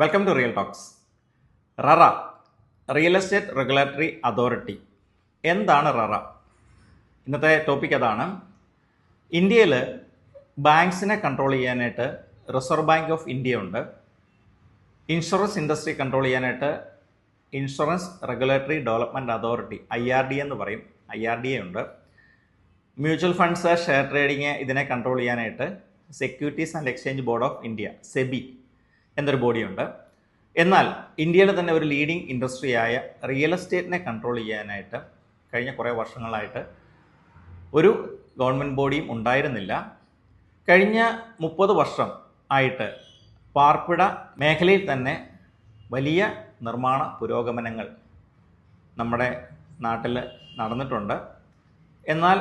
Welcome to real talks RERA real estate regulatory authority എന്താണ് RERA ഇന്നത്തെ topic അതാണ്. ഇന്ത്യയിൽ ബാങ്ക്സിനെ കൺട്രോൾ ചെയ്യാനായിട്ട് റിസർവ് ബാങ്ക് ഓഫ് ഇന്ത്യ ഉണ്ട്. ഇൻഷുറൻസ് ഇൻഡസ്ട്രി കൺട്രോൾ ചെയ്യാനായിട്ട് insurance regulatory development authority I R D എന്ന് പറയും. ഐ ആർ ഡി എ ഉണ്ട്. മ്യൂച്വൽ ഫണ്ട്സ് ഷെയർ ട്രേഡിങ് ഇതിനെ കൺട്രോൾ ചെയ്യാനായിട്ട് securities and exchange board of India SEBI എന്നൊരു ബോഡിയുണ്ട്. എന്നാൽ ഇന്ത്യയിലെ തന്നെ ഒരു ലീഡിംഗ് ഇൻഡസ്ട്രിയായ റിയൽ എസ്റ്റേറ്റിനെ കൺട്രോൾ ചെയ്യാനായിട്ട് കഴിഞ്ഞ കുറേ വർഷങ്ങളായിട്ട് ഒരു ഗവൺമെന്റ് ബോഡിയും ഉണ്ടായിരുന്നില്ല. കഴിഞ്ഞ മുപ്പത് വർഷം ആയിട്ട് പാർപ്പിട മേഖലയിൽ തന്നെ വലിയ നിർമ്മാണ പുരോഗമനങ്ങൾ നമ്മുടെ നാട്ടിൽ നടന്നിട്ടുണ്ട്. എന്നാൽ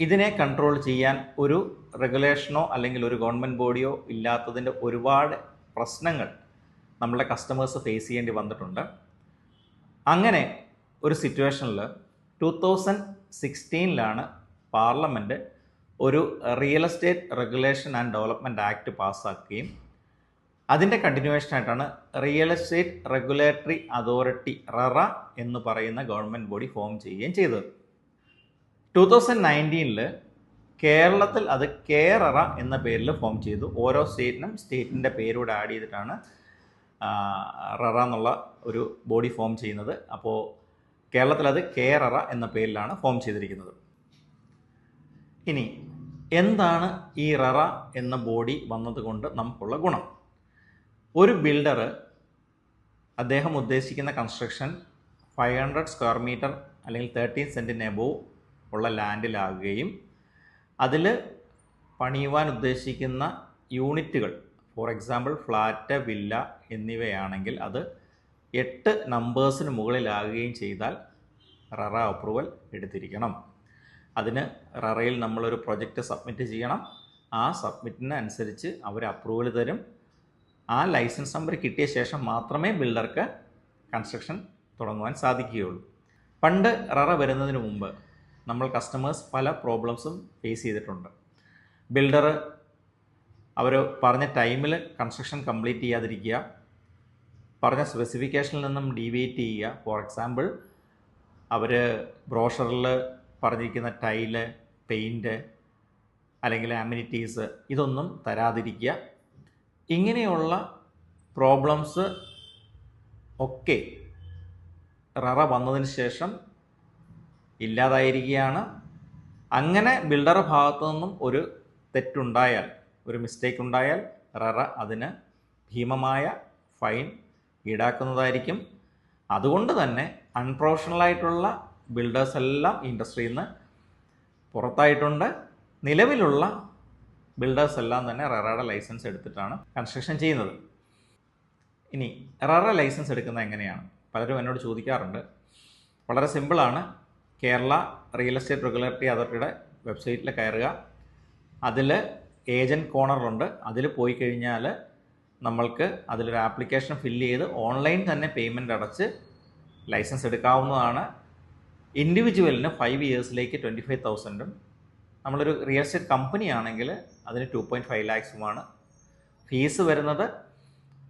ഇതിനെ കൺട്രോൾ ചെയ്യാൻ ഒരു റെഗുലേഷനോ അല്ലെങ്കിൽ ഒരു ഗവൺമെന്റ് ബോഡിയോ ഇല്ലാത്തതിന്റെ ഒരുപാട് പ്രശ്നങ്ങൾ നമ്മളെ കസ്റ്റമേഴ്സ് ഫേസ് ചെയ്യേണ്ടി വന്നിട്ടുണ്ട്. അങ്ങനെ ഒരു സിറ്റുവേഷനിൽ ടു തൗസൻഡ് സിക്സ്റ്റീനിലാണ് പാർലമെന്റ് ഒരു real estate regulation and development act പാസ്സാക്കുകയും അതിന്റെ കണ്ടിന്യൂവേഷനായിട്ടാണ് real estate regulatory authority RERA എന്ന് പറയുന്ന ഗവൺമെന്റ് ബോഡി ഫോം ചെയ്യുകയും ചെയ്തത്. ടു തൗസൻഡ് നയന്റീനിൽ കേരളത്തിൽ അത് കേററ എന്ന പേരിൽ ഫോം ചെയ്തു. ഓരോ സ്റ്റേറ്റിനും സ്റ്റേറ്റിന്റെ പേരൂടെ ആഡ് ചെയ്തിട്ടാണ് ററ എന്നുള്ള ഒരു ബോഡി ഫോം ചെയ്യുന്നത്. അപ്പോൾ കേരളത്തിൽ അത് കേററ എന്ന പേരിലാണ് ഫോം ചെയ്തിരിക്കുന്നത്. ഇനി എന്താണ് ഈ ററ എന്ന ബോഡി വന്നതുകൊണ്ട് നമുക്കുള്ള ഗുണം? ഒരു ബിൽഡർ അദ്ദേഹം ഉദ്ദേശിക്കുന്ന construction five hundred square metre അല്ലെങ്കിൽ തേർട്ടീൻ സെന്റിന് എബോവ് ഉള്ള ലാൻഡിലാകുകയും അതിൽ പണിയുവാൻ ഉദ്ദേശിക്കുന്ന യൂണിറ്റുകൾ ഫോർ എക്സാമ്പിൾ ഫ്ലാറ്റ് വില്ല എന്നിവയാണെങ്കിൽ അത് എട്ട് നമ്പേഴ്സിന് മുകളിലാകുകയും ചെയ്താൽ ററ അപ്രൂവൽ എടുത്തിരിക്കണം. അതിന് ററയിൽ നമ്മളൊരു പ്രൊജക്റ്റ് സബ്മിറ്റ് ചെയ്യണം. ആ സബ്മിറ്റിന് അനുസരിച്ച് അവർ അപ്രൂവൽ തരും. ആ ലൈസൻസ് നമ്പർ കിട്ടിയ ശേഷം മാത്രമേ ബിൽഡർക്ക് കൺസ്ട്രക്ഷൻ തുടങ്ങുവാൻ സാധിക്കുകയുള്ളൂ. പണ്ട് ററ വരുന്നതിന് മുമ്പ് നമ്മൾ കസ്റ്റമേഴ്സ് പല പ്രോബ്ലംസും ഫേസ് ചെയ്തിട്ടുണ്ട്. ബിൽഡർ അവർ പറഞ്ഞ ടൈമിൽ കൺസ്ട്രക്ഷൻ കംപ്ലീറ്റ് ചെയ്യാതിരിക്കുക പറഞ്ഞ സ്പെസിഫിക്കേഷനിൽ നിന്നും ഡീവിയേറ്റ് ചെയ്യുക. ഫോർ എക്സാമ്പിൾ അവർ ബ്രോഷറിൽ പറഞ്ഞിരിക്കുന്ന ടൈൽ പെയിന്റ് അല്ലെങ്കിൽ അമ്യൂണിറ്റീസ് ഇതൊന്നും തരാതിരിക്കുക. ഇങ്ങനെയുള്ള പ്രോബ്ലംസ് ഒക്കെ ററ വന്നതിന് ശേഷം ഇല്ലാതായിരിക്കുകയാണ്. അങ്ങനെ ബിൽഡറുടെ ഭാഗത്തു നിന്നും ഒരു തെറ്റുണ്ടായാൽ ഒരു മിസ്റ്റേക്ക് ഉണ്ടായാൽ റെറ അതിന് ഭീമമായ ഫൈൻ ഈടാക്കുന്നതായിരിക്കും. അതുകൊണ്ട് തന്നെ അൺപ്രൊഫഷണലായിട്ടുള്ള ബിൽഡേഴ്സ് എല്ലാം ഇൻഡസ്ട്രിയിൽ നിന്ന് പുറത്തായിട്ടുണ്ട്. നിലവിലുള്ള ബിൽഡേഴ്സ് എല്ലാം തന്നെ റെറയുടെ ലൈസൻസ് എടുത്തിട്ടാണ് കൺസ്ട്രക്ഷൻ ചെയ്യുന്നത്. ഇനി റെറ ലൈസൻസ് എടുക്കുന്നത് എങ്ങനെയാണ്? പലരും എന്നോട് ചോദിക്കാറുണ്ട്. വളരെ സിമ്പിളാണ് കേരള റിയൽ എസ്റ്റേറ്റ് റെഗുലേറ്ററി അതോറിറ്റിയുടെ വെബ്സൈറ്റിൽ കയറുക. അതിൽ ഏജന്റ് കോർണറുണ്ട് അതിൽ പോയി കഴിഞ്ഞാൽ നമ്മൾക്ക് അതിലൊരു ആപ്ലിക്കേഷൻ ഫില്ല് ചെയ്ത് ഓൺലൈൻ തന്നെ പേയ്മെന്റ് അടച്ച് ലൈസൻസ് എടുക്കാവുന്നതാണ്. ഇൻഡിവിജ്വലിന് ഫൈവ് ഇയേഴ്സിലേക്ക് ട്വന്റി ഫൈവ് തൗസൻഡും നമ്മളൊരു റിയൽ എസ്റ്റേറ്റ് കമ്പനി ആണെങ്കിൽ അതിന് ടു പോയിന്റ് ഫൈവ് ലാക്സുമാണ് ഫീസ് വരുന്നത്.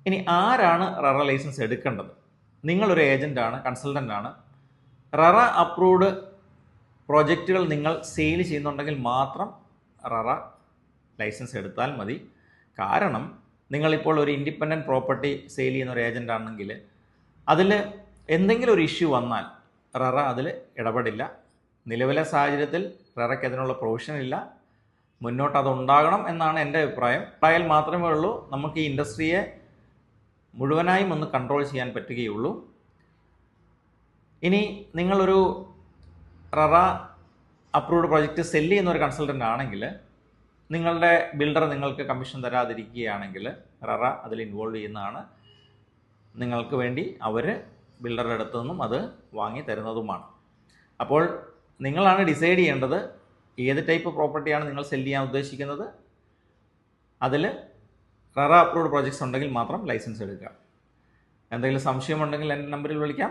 ഇനി ആരാണ് ററ ലൈസൻസ് എടുക്കേണ്ടത്? നിങ്ങളൊരു ഏജന്റാണ് കൺസൾട്ടന്റ് ആണ്. ററ അപ്രൂവ്ഡ് പ്രോജക്റ്റുകൾ നിങ്ങൾ സെയിൽ ചെയ്യുന്നുണ്ടെങ്കിൽ മാത്രം ററ ലൈസൻസ് എടുത്താൽ മതി. കാരണം നിങ്ങളിപ്പോൾ ഒരു ഇൻഡിപെൻഡന്റ് പ്രോപ്പർട്ടി സെയിൽ ചെയ്യുന്ന ഒരു ഏജന്റ് ആണെങ്കിൽ അതിൽ എന്തെങ്കിലും ഒരു ഇഷ്യൂ വന്നാൽ ററ അതിൽ ഇടപെടില്ല. നിലവിലെ സാഹചര്യത്തിൽ ററയ്ക്ക് അതിനുള്ള പ്രൊവിഷൻ ഇല്ല. മുന്നോട്ട് അതുണ്ടാകണം എന്നാണ് എന്റെ അഭിപ്രായം. ട്രയൽ മാത്രമേ ഉള്ളൂ. നമുക്ക് ഈ ഇൻഡസ്ട്രിയെ മുഴുവനായും ഒന്ന് കൺട്രോൾ ചെയ്യാൻ പറ്റുകയുള്ളൂ. ഇനി നിങ്ങളൊരു ററ അപ്രൂവ്ഡ് പ്രൊജക്റ്റ് സെല്ല് ചെയ്യുന്ന ഒരു കൺസൾട്ടന്റ് ആണെങ്കിൽ നിങ്ങളുടെ ബിൽഡർ നിങ്ങൾക്ക് കമ്മീഷൻ തരാതിരിക്കുകയാണെങ്കിൽ ററ അതിൽ ഇൻവോൾവ് ചെയ്യുന്നതാണ്. നിങ്ങൾക്ക് വേണ്ടി അവർ ബിൽഡറുടെ അടുത്തു നിന്നും അത് വാങ്ങി തരുന്നതുമാണ്. അപ്പോൾ നിങ്ങളാണ് ഡിസൈഡ് ചെയ്യേണ്ടത് ഏത് ടൈപ്പ് പ്രോപ്പർട്ടിയാണ് നിങ്ങൾ സെല്ല് ചെയ്യാൻ ഉദ്ദേശിക്കുന്നത്. അതിൽ ററ അപ്രൂവ്ഡ് പ്രോജക്ട്സ് ഉണ്ടെങ്കിൽ മാത്രം ലൈസൻസ് എടുക്കുക. എന്തെങ്കിലും സംശയമുണ്ടെങ്കിൽ എന്റെ നമ്പറിൽ വിളിക്കാം.